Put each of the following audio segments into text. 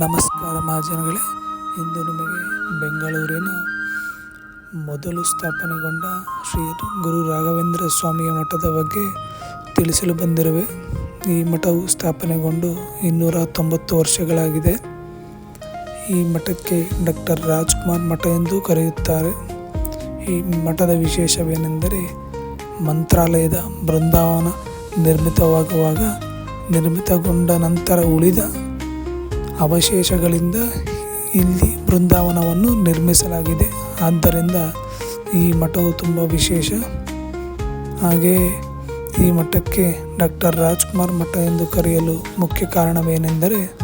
ನಮಸ್ಕಾರ ಮಹಾಜನಗಳೇ ಇಂದು ನಿಮಗೆ ಬೆಂಗಳೂರಿನ ಮೊದಲು ಸ್ಥಾಪನೆಗೊಂಡ ಶ್ರೀ ಗುರು ರಾಘವೇಂದ್ರ ಸ್ವಾಮಿಯ ಮಠದ ಬಗ್ಗೆ ತಿಳಿಸಲು ಬಂದಿರುವೆ. ಈ ಮಠವು ಸ್ಥಾಪನೆಗೊಂಡು ಇನ್ನೂರ ತೊಂಬತ್ತು ವರ್ಷಗಳಾಗಿದೆ. ಈ ಮಠಕ್ಕೆ ಡಾಕ್ಟರ್ ರಾಜ್ಕುಮಾರ್ ಮಠ ಎಂದು ಕರೆಯುತ್ತಾರೆ. ಈ ಮಠದ ವಿಶೇಷವೇನೆಂದರೆ ಮಂತ್ರಾಲಯದ ಬೃಂದಾವನ ನಿರ್ಮಿತವಾಗುವಾಗ ನಿರ್ಮಿತಗೊಂಡ ನಂತರ ಉಳಿದ ಅವಶೇಷಗಳಿಂದ ಇಲ್ಲಿ ಬೃಂದಾವನವನ್ನು ನಿರ್ಮಿಸಲಾಗಿದೆ. ಆದ್ದರಿಂದ ಈ ಮಠವು ತುಂಬ ವಿಶೇಷ. ಹಾಗೆಯೇ ಈ ಮಠಕ್ಕೆ ಡಾಕ್ಟರ್ ರಾಜ್ಕುಮಾರ್ ಮಠ ಎಂದು ಕರೆಯಲು ಮುಖ್ಯ ಕಾರಣವೇನೆಂದರೆ,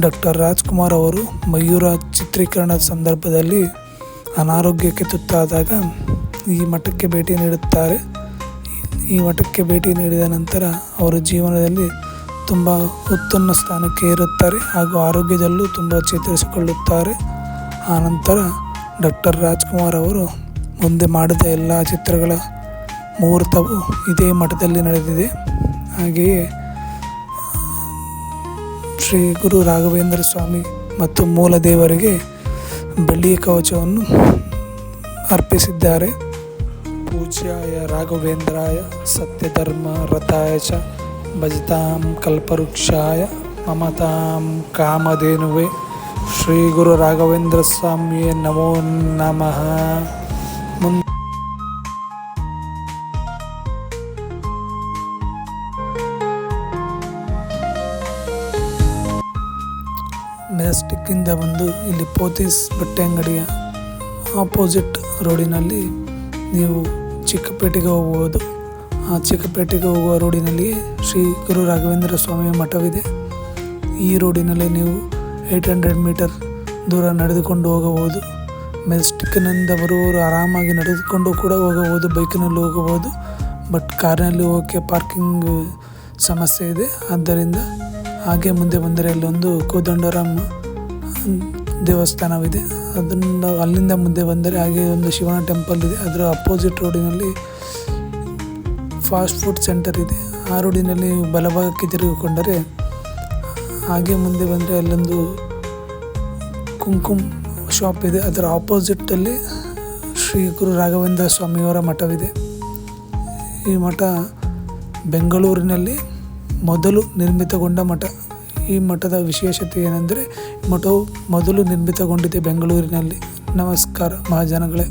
ಡಾಕ್ಟರ್ ರಾಜ್ಕುಮಾರ್ ಅವರು ಮಯೂರ ಚಿತ್ರೀಕರಣದ ಸಂದರ್ಭದಲ್ಲಿ ಅನಾರೋಗ್ಯಕ್ಕೆ ತುತ್ತಾದಾಗ ಈ ಮಠಕ್ಕೆ ಭೇಟಿ ನೀಡುತ್ತಾರೆ. ಈ ಮಠಕ್ಕೆ ಭೇಟಿ ನೀಡಿದ ನಂತರ ಅವರ ಜೀವನದಲ್ಲಿ ತುಂಬ ಉತ್ತುನ್ನ ಸ್ಥಾನಕ್ಕೆ ಇರುತ್ತಾರೆ ಹಾಗೂ ಆರೋಗ್ಯದಲ್ಲೂ ತುಂಬ ಚೇತರಿಸಿಕೊಳ್ಳುತ್ತಾರೆ. ಆನಂತರ ಡಾಕ್ಟರ್ ರಾಜ್ಕುಮಾರ್ ಅವರು ಮುಂದೆ ಮಾಡಿದ ಎಲ್ಲ ಚಿತ್ರಗಳ ಮುಹೂರ್ತವು ಇದೇ ಮಠದಲ್ಲಿ ನಡೆದಿದೆ. ಹಾಗೆಯೇ, ಶ್ರೀ ಗುರು ರಾಘವೇಂದ್ರ ಸ್ವಾಮಿ ಮತ್ತು ಮೂಲ ದೇವರಿಗೆ ಬೆಳ್ಳಿಯ ಕವಚವನ್ನು ಅರ್ಪಿಸಿದ್ದಾರೆ. ಪೂಜ್ಯಾಯ ರಾಘವೇಂದ್ರಾಯ ಸತ್ಯಧರ್ಮ ರಥಾಯ ಚ ಭಜತಾಂ ಕಲ್ಪವೃಕ್ಷಾಯ ಮಮತಾಂ ಕಾಮಧೇನುವೆ ಶ್ರೀ ಗುರು ರಾಘವೇಂದ್ರ ಸ್ವಾಮಿಯೇ ನಮೋ ನಮಃ. ಮೆಸ್ಟಿಕ್ಕಿಂದ ಮೆಜೆಸ್ಟಿಕ್ಕಿಂದ ಬಂದು ಇಲ್ಲಿ ಪೋತೀಸ್ ಬಟ್ಟೆ ಅಂಗಡಿಯ ಆಪೋಸಿಟ್ ರೋಡಿನಲ್ಲಿ ನೀವು ಚಿಕ್ಕಪೇಟೆಗೆ ಹೋಗ್ಬೋದು. ಚಿಕ್ಕಪೇಟೆಗೆ ಹೋಗುವ ರೋಡಿನಲ್ಲಿ ಶ್ರೀ ಗುರು ರಾಘವೇಂದ್ರ ಸ್ವಾಮಿಯ ಮಠವಿದೆ. ಈ ರೋಡಿನಲ್ಲಿ ನೀವು ಏಯ್ಟ್ ಹಂಡ್ರೆಡ್ ಮೀಟರ್ ದೂರ ನಡೆದುಕೊಂಡು ಹೋಗಬಹುದು. ಮೆಸ್ಟಿಕ್ನಿಂದ ಬರುವವರು ಆರಾಮಾಗಿ ನಡೆದುಕೊಂಡು ಕೂಡ ಹೋಗಬಹುದು, ಬೈಕಿನಲ್ಲಿ ಹೋಗಬಹುದು ಬಟ್ ಕಾರಿನಲ್ಲಿ ಹೋಗೋಕ್ಕೆ ಪಾರ್ಕಿಂಗ್ ಸಮಸ್ಯೆ ಇದೆ. ಆದ್ದರಿಂದ ಹಾಗೆ ಮುಂದೆ ಬಂದರೆ ಅಲ್ಲೊಂದು ಕೋದಂಡರಾಮ ದೇವಸ್ಥಾನವಿದೆ. ಅದನ್ನು ಅಲ್ಲಿಂದ ಮುಂದೆ ಬಂದರೆ ಹಾಗೆ ಒಂದು ಶಿವನ ಟೆಂಪಲ್ ಇದೆ. ಅದರ ಅಪೋಸಿಟ್ ರೋಡಿನಲ್ಲಿ ಫಾಸ್ಟ್ ಫುಡ್ ಸೆಂಟರ್ ಇದೆ. ಆ ರೋಡಿನಲ್ಲಿ ಬಲಭಾಗಕ್ಕೆ ತಿರುಗಿಕೊಂಡರೆ ಹಾಗೆ ಮುಂದೆ ಬಂದರೆ ಅಲ್ಲೊಂದು ಕುಂಕುಮ್ ಶಾಪ್ ಇದೆ. ಅದರ ಆಪೋಸಿಟಲ್ಲಿ ಶ್ರೀ ಗುರು ರಾಘವೇಂದ್ರ ಸ್ವಾಮಿಯವರ ಮಠವಿದೆ. ಈ ಮಠ ಬೆಂಗಳೂರಿನಲ್ಲಿ ಮೊದಲು ನಿರ್ಮಿತಗೊಂಡ ಮಠ. ಈ ಮಠದ ವಿಶೇಷತೆ ಏನೆಂದರೆ ಮಠವು ಮೊದಲು ನಿರ್ಮಿತಗೊಂಡಿದೆ ಬೆಂಗಳೂರಿನಲ್ಲಿ. ನಮಸ್ಕಾರ ಮಹಾಜನಗಳೇ.